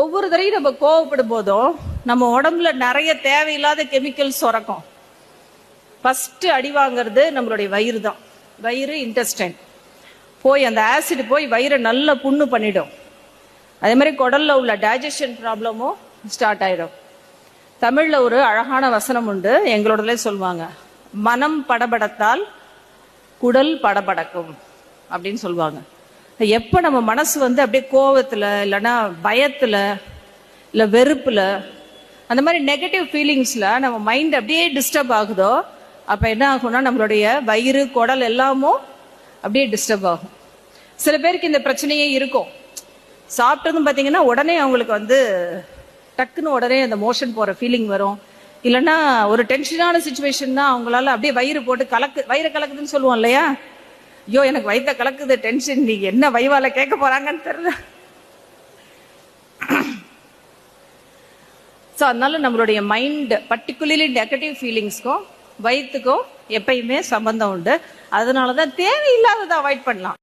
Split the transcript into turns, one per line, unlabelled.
ஒவ்வொரு தடையும் நம்ம கோவப்படும் போதும் நம்ம உடம்புல நிறைய தேவையில்லாத கெமிக்கல்ஸ் சுரக்கும். ஃபஸ்ட்டு அடி வாங்குறது நம்மளுடைய வயிறு தான். வயிறு இன்டெஸ்டைன் போய் அந்த ஆசிட் போய் வயிறை நல்லா புண்ணு பண்ணிடும். அதே மாதிரி குடல்ல உள்ள டைஜஷன் ப்ராப்ளமும் ஸ்டார்ட் ஆயிடும். தமிழ்ல ஒரு அழகான வசனம் உண்டு. எங்களோடலே சொல்லுவாங்க. மனம் படபடத்தால் குடல் படபடக்கும் அப்படின்னு சொல்லுவாங்க. எப்போ நம்ம மனசு வந்து அப்படியே கோவத்தில் இல்லைன்னா பயத்தில் இல்லை வெறுப்பில் அந்த மாதிரி நெகட்டிவ் ஃபீலிங்ஸில் நம்ம மைண்ட் அப்படியே டிஸ்டர்ப் ஆகுதோ அப்போ என்ன ஆகும்னா நம்மளுடைய வயிறு குடல் எல்லாமும் அப்படியே டிஸ்டர்ப் ஆகும். சில பேருக்கு இந்த பிரச்சனையே இருக்கும். சாப்பிட்டதும் பார்த்தீங்கன்னா உடனே அவங்களுக்கு வந்து டக்குன்னு உடனே அந்த மோஷன் போகிற ஃபீலிங் வரும். இல்லைன்னா ஒரு டென்ஷனான சுச்சுவேஷன் தான் அவங்களால அப்படியே வயிறு போட்டு கலக்கு வயிறு கலக்குதுன்னு சொல்லுவோம் இல்லையா? ஐயோ எனக்கு வயித்த கலக்குது டென்ஷன் நீ என்ன வைவால கேட்க போறாங்கன்னு தெரியல. ஸோ அதனால நம்மளுடைய மைண்ட் பர்டிகுலர்லி நெகட்டிவ் ஃபீலிங்ஸ்க்கும் வயிற்றுக்கும் எப்பயுமே சம்பந்தம் உண்டு. அதனால தான் தேவையில்லாததை அவாய்ட் பண்ணலாம்.